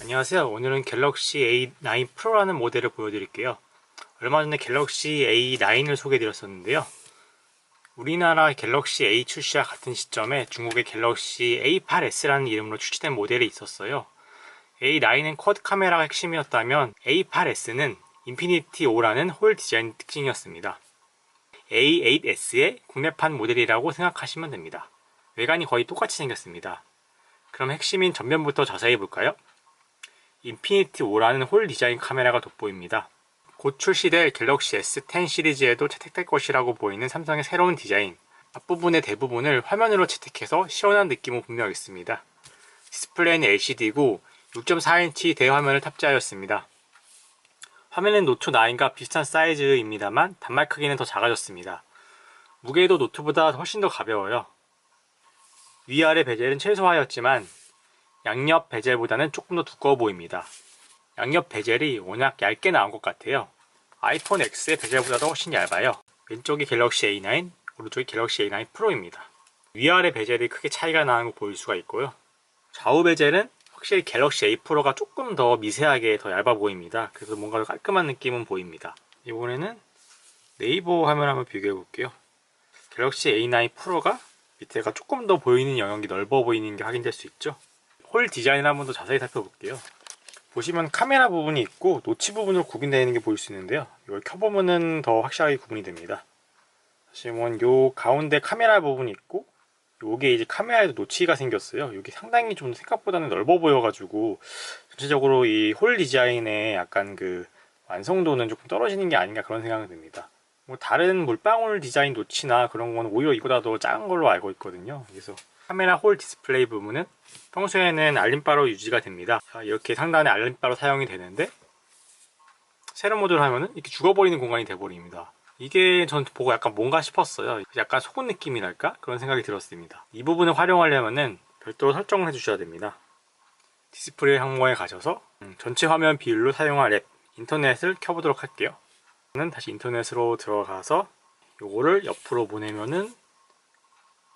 안녕하세요. 오늘은 갤럭시 A9 프로라는 모델을 보여드릴게요. 얼마 전에 갤럭시 A9을 소개해드렸었는데요. 우리나라 갤럭시 A 출시와 같은 시점에 중국의 갤럭시 A8s라는 이름으로 출시된 모델이 있었어요. A9은 쿼드 카메라가 핵심이었다면 A8s는 인피니티 5라는 홀 디자인 특징이었습니다. A8s의 국내판 모델이라고 생각하시면 됩니다. 외관이 거의 똑같이 생겼습니다. 그럼 핵심인 전면부터 자세히 볼까요? 인피니티 5라는 홀 디자인 카메라가 돋보입니다. 곧 출시될 갤럭시 S10 시리즈에도 채택될 것이라고 보이는 삼성의 새로운 디자인. 앞부분의 대부분을 화면으로 채택해서 시원한 느낌은 분명 있습니다. 디스플레이는 LCD고 6.4인치 대화면을 탑재하였습니다. 화면은 노트 9과 비슷한 사이즈입니다만 단말 크기는 더 작아졌습니다. 무게도 노트보다 훨씬 더 가벼워요. 위아래 베젤은 최소화였지만 양옆 베젤보다는 조금 더 두꺼워 보입니다. 양옆 베젤이 워낙 얇게 나온 것 같아요. 아이폰 X의 베젤보다도 훨씬 얇아요. 왼쪽이 갤럭시 A9, 오른쪽이 갤럭시 A9 프로입니다. 위아래 베젤이 크게 차이가 나는 거 보일 수가 있고요. 좌우 베젤은 확실히 갤럭시 A 프로가 조금 더 미세하게 더 얇아 보입니다. 그래서 뭔가 더 깔끔한 느낌은 보입니다. 이번에는 네이버 화면 한번 비교해 볼게요. 갤럭시 A9 프로가 밑에가 조금 더 보이는 영역이 넓어 보이는 게 확인될 수 있죠. 홀 디자인을 한번 더 자세히 살펴볼게요. 보시면 카메라 부분이 있고 노치 부분으로 구분되어 있는 게 보일 수 있는데요. 이걸 켜보면 은 더 확실하게 구분이 됩니다. 보면 요 가운데 카메라 부분이 있고 요게 이제 카메라에도 노치가 생겼어요. 이게 상당히 좀 생각보다는 넓어 보여가지고 전체적으로 이 홀 디자인의 약간 그 완성도는 조금 떨어지는 게 아닌가 그런 생각이 듭니다. 뭐 다른 물방울 디자인 노치나 그런 건 오히려 이보다 더 작은 걸로 알고 있거든요. 그래서 카메라 홀 디스플레이 부분은 평소에는 알림바로 유지가 됩니다. 자, 이렇게 상단에 알림바로 사용이 되는데 세로 모드를 하면은 이렇게 죽어버리는 공간이 돼버립니다. 이게 전 보고 약간 뭔가 싶었어요. 약간 속은 느낌이랄까? 그런 생각이 들었습니다. 이 부분을 활용하려면은 별도로 설정을 해주셔야 됩니다. 디스플레이 항목에 가셔서 음, 전체 화면 비율로 사용할 앱 인터넷을 켜보도록 할게요. 저는 다시 인터넷으로 들어가서 요거를 옆으로 보내면은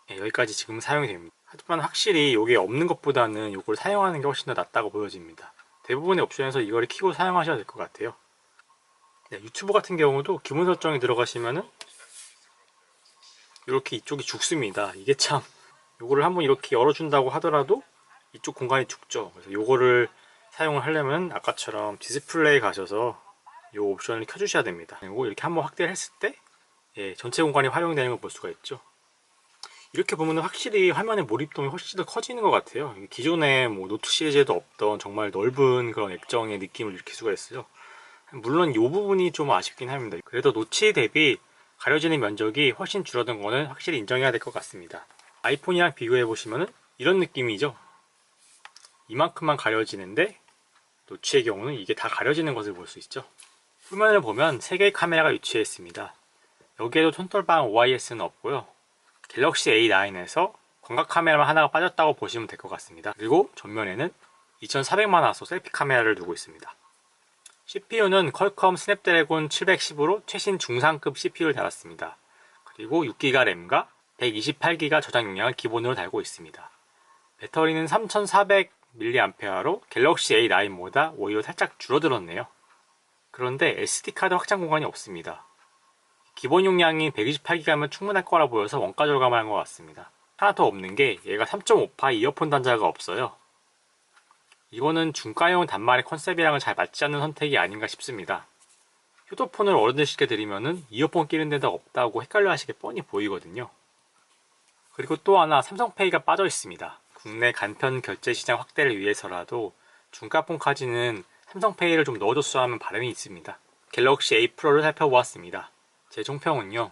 네, 여기까지 지금 사용이 됩니다. 하지만 확실히 이게 없는 것보다는 이걸 사용하는 게 훨씬 더 낫다고 보여집니다. 대부분의 옵션에서 이걸 키고 사용하셔야 될 것 같아요. 네, 유튜브 같은 경우도 기본 설정에 들어가시면은 이렇게 이쪽이 죽습니다. 이게 참 요거를 한번 이렇게 열어준다고 하더라도 이쪽 공간이 죽죠. 그래서 요거를 사용을 하려면 아까처럼 디스플레이 가셔서 요 옵션을 켜주셔야 됩니다. 그리고 이렇게 한번 확대를 했을 때 예, 전체 공간이 활용되는 걸 볼 수가 있죠. 이렇게 보면 확실히 화면의 몰입도가 훨씬 더 커지는 것 같아요. 기존의 뭐 노트 시리즈에도 없던 정말 넓은 그런 액정의 느낌을 일으킬 수가 있어요. 물론 이 부분이 좀 아쉽긴 합니다. 그래도 노치 대비 가려지는 면적이 훨씬 줄어든 거는 확실히 인정해야 될 것 같습니다. 아이폰이랑 비교해 보시면은 이런 느낌이죠. 이만큼만 가려지는데 노치의 경우는 이게 다 가려지는 것을 볼 수 있죠. 후면을 보면 3개의 카메라가 위치해 있습니다. 여기에도 촌돌방 OIS는 없고요. 갤럭시 A9에서 광각 카메라 하나가 빠졌다고 보시면 될 것 같습니다. 그리고 전면에는 2400만 화소 셀피 카메라를 두고 있습니다. CPU는 퀄컴 스냅드래곤 710으로 최신 중상급 CPU를 달았습니다. 그리고 6기가 램과 128기가 저장 용량을 기본으로 달고 있습니다. 배터리는 3400mAh로 갤럭시 A9보다 오히려 살짝 줄어들었네요. 그런데 SD카드 확장 공간이 없습니다. 기본 용량이 128기가면 충분할 거라 보여서 원가 절감을 한것 같습니다. 하나 더 없는 게 얘가 3.5파 이어폰 단자가 없어요. 이거는 중가형 단말의 컨셉이랑은 잘 맞지 않는 선택이 아닌가 싶습니다. 휴대폰을 어른들시켜 드리면은 이어폰 끼는 데도 없다고 헷갈려 하시게 뻔히 보이거든요. 그리고 또 하나 삼성페이가 빠져 있습니다. 국내 간편 결제 시장 확대를 위해서라도 중가폰까지는 삼성페이를 좀 넣어줬어야 하는 바람이 있습니다. 갤럭시 A 프로를 살펴보았습니다. 제 총평은요.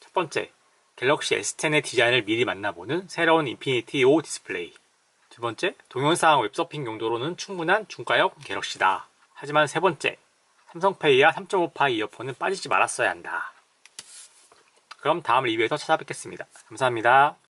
첫 번째, 갤럭시 S10의 디자인을 미리 만나보는 새로운 인피니티 5 디스플레이. 두 번째, 동영상 웹서핑 용도로는 충분한 중가형 갤럭시다. 하지만 세 번째, 삼성페이와 3.5파 이어폰은 빠지지 말았어야 한다. 그럼 다음 리뷰에서 찾아뵙겠습니다. 감사합니다.